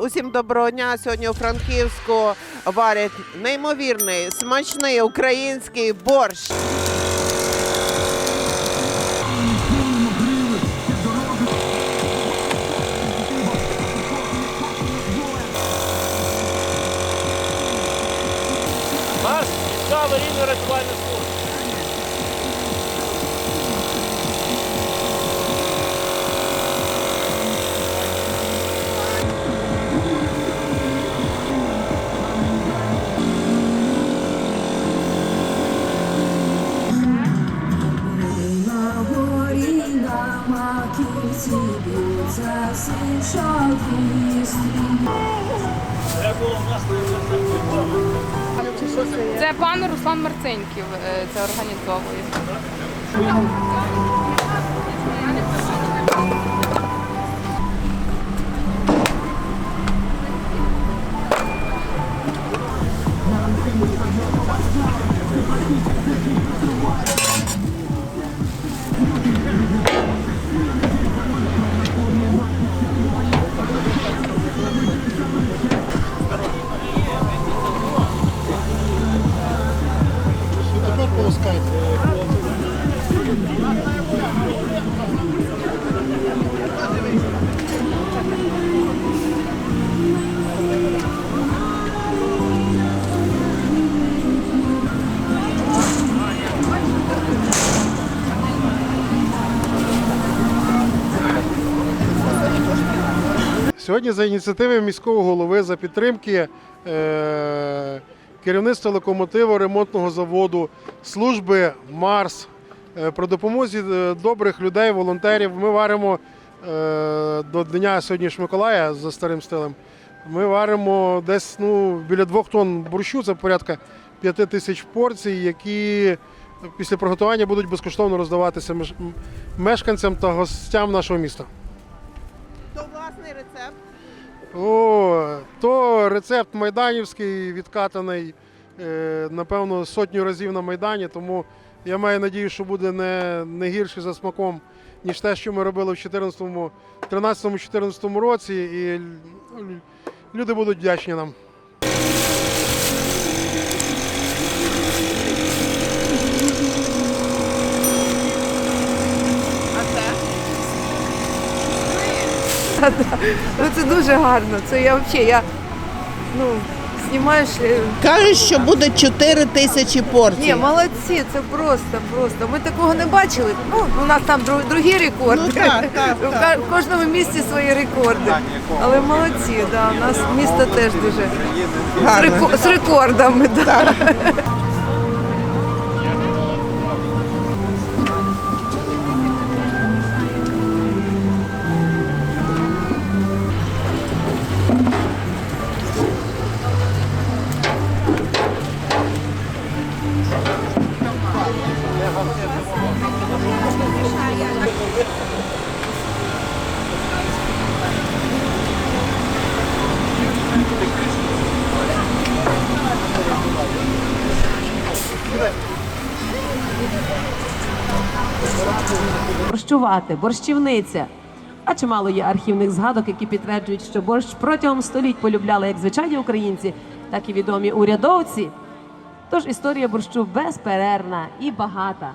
Усім доброго дня. Сьогодні у Франківську варять неймовірний, смачний український борщ. Наш місцевий рівень рятувальних служб. Це пан Руслан Марциньків е, це організовує. Сьогодні за ініціативи міського голови, за підтримки е, керівництва локомотиву ремонтного заводу, служби Марс, е, про допомозі е, добрих людей, волонтерів. Ми варимо до Дня сьогодні ж Миколая за старим стилем. Ми варимо десь ну, біля двох тонн борщу, це порядка п'яти тисяч порцій, які після приготування будуть безкоштовно роздаватися мешканцям та гостям нашого міста. О, то рецепт майданівський, відкатаний, е, напевно, сотню разів на Майдані, тому я маю надію, що буде не, не гірше за смаком, ніж те, що ми робили в 2013-2014 році, і люди будуть вдячні нам. А це? Ну це дуже гарно. Це я взагалі, я ну, знімаєш. Кажуть, що буде 4 тисячі порцій. Ні, молодці, це просто, просто. Ми такого не бачили. Ну, у нас там дру- другі рекорди. Ну, так, так, В ка- В кожному місті свої рекорди. Але молодці, да, у нас місто теж дуже з, реко- з рекордами. Да. борщувати, борщівниця. А чимало є архівних згадок, які підтверджують, що борщ протягом століть полюбляли як звичайні українці, так і відомі урядовці. Тож історія борщу безперервна і багата.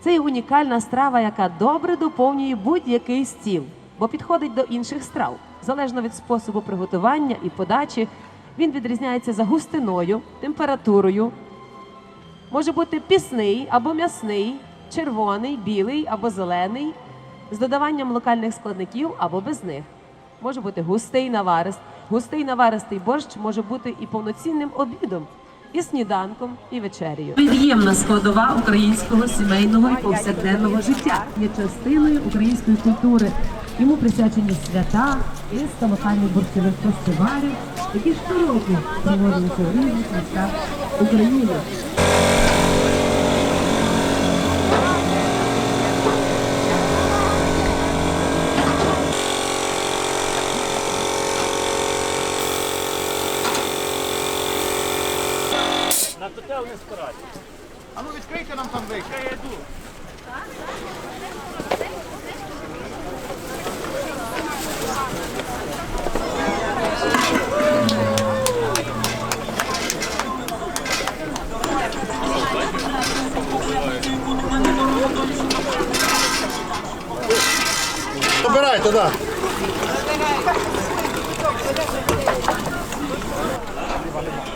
Це є унікальна страва, яка добре доповнює будь-який стіл, бо підходить до інших страв. Залежно від способу приготування і подачі, він відрізняється за густиною, температурою, може бути пісний або м'ясний, червоний, білий або зелений, з додаванням локальних складників або без них. Може бути густий наварист. Густий наваристий борщ може бути і повноцінним обідом, і сніданком, і вечерею. Від'ємна складова українського сімейного і повсякденного життя є частиною української культури. Йому присвячені свята, низка локальних борщових фестивалів, які щороку проводилися у різних містах України. Та вони спирають. А ну відкрийте нам там вихід. Я йду. Забирайте, да. Забирайте.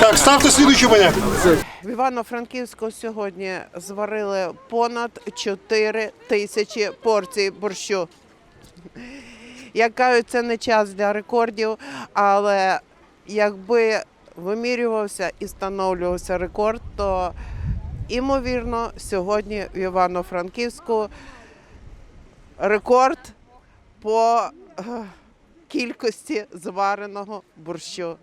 Так, ставте слідуючий маняк. В Івано-Франківську сьогодні зварили понад 4 тисячі порцій борщу. Як кажуть, це не час для рекордів, але якби вимірювався і встановлювався рекорд, то імовірно сьогодні в Івано-Франківську рекорд по е, кількості звареного борщу.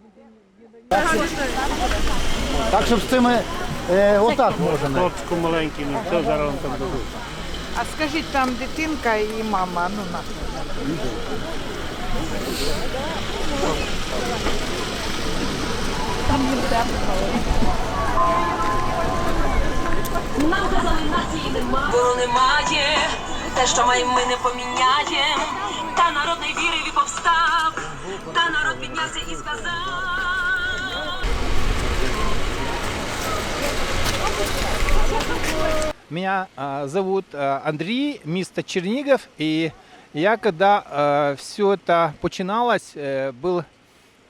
Так, щоб з цими е, отак можна. Хлопчику маленький, ну все зараз вам там дадуть. А скажіть, там дитинка і мама, ну на. Воно немає, те, що маємо, ми не поміняємо. Та народ Меня а, зовут а, Андрей, место Чернигов, и я когда все это начиналось, э, был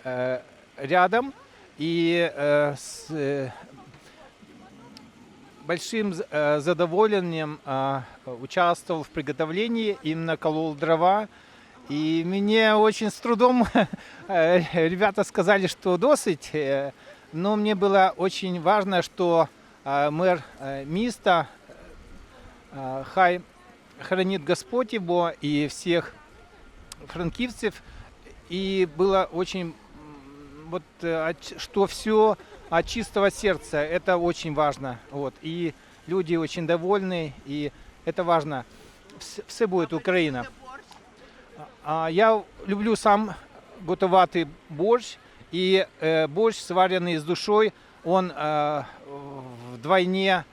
э, рядом и э, с э, большим э, задоволением а, участвовал в приготовлении, именно колол дрова. И мне очень с трудом э, ребята сказали, что досыть, э, но мне было очень важно, что э, мэр э, Миста э, Хай хранит Господь его и всех франкивцев. И было очень, вот, э, что все от чистого сердца, это очень важно. Вот. И люди очень довольны, и это важно. Вс- Все будет Украина. А, Я люблю сам готувати борщ, і е, борщ, сварений з душою, он е, вдвойне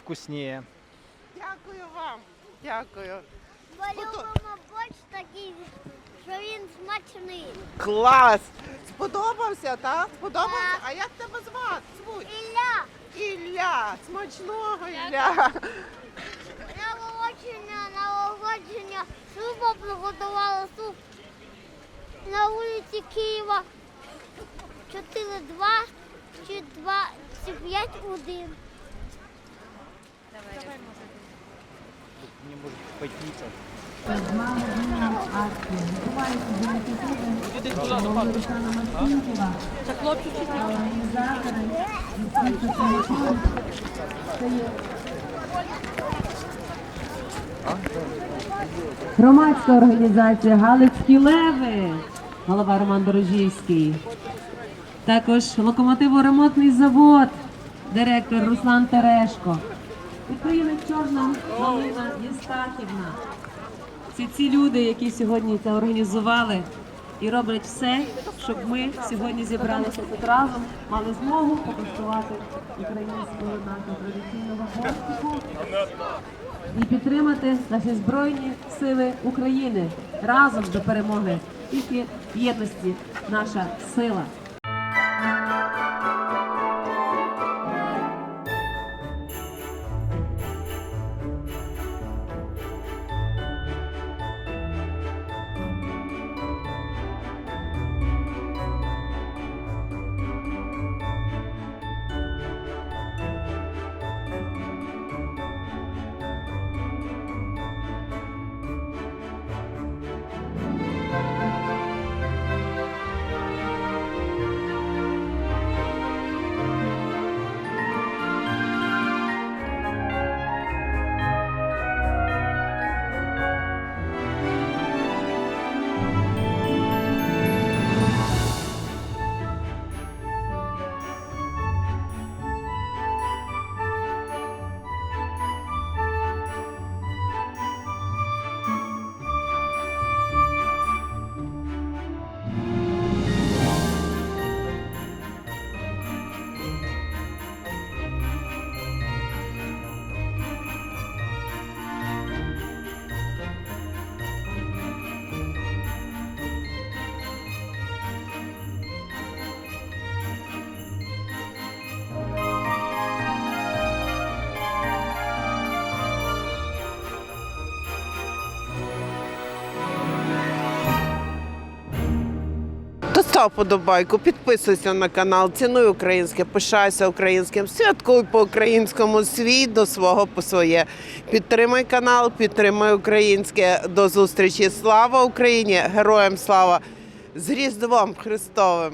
вкуснее. Дякую. Бо любимо борщ такий, що він смачний. Клас! Сподобався, так? Сподобався? Так. А як тебе звати? Звуть? Ілля, Ілля. Смачного Ілля. на волочення, на волочення супа приготувала суп на вулиці Києва 4-2 чи 2 чи 5 1 Мне может пойти Громадська організація Галицькі леви, голова Роман Дорожівський. Також локомотиворемонтний завод, директор Руслан Терешко. Підприємець Чорна Галина Єстахівна. Всі ці люди, які сьогодні це організували і роблять все, щоб ми сьогодні зібралися тут разом, мали змогу покуштувати українського нашого традиційного борщику і підтримати наші збройні сили України разом до перемоги. Тільки в єдності наша сила. Став подобайку, підписуйся на канал, цінуй українське, пишайся українським, святкуй по українському свій до свого по своє. Підтримай канал, підтримай українське. До зустрічі. Слава Україні! Героям слава! З Різдвом Христовим!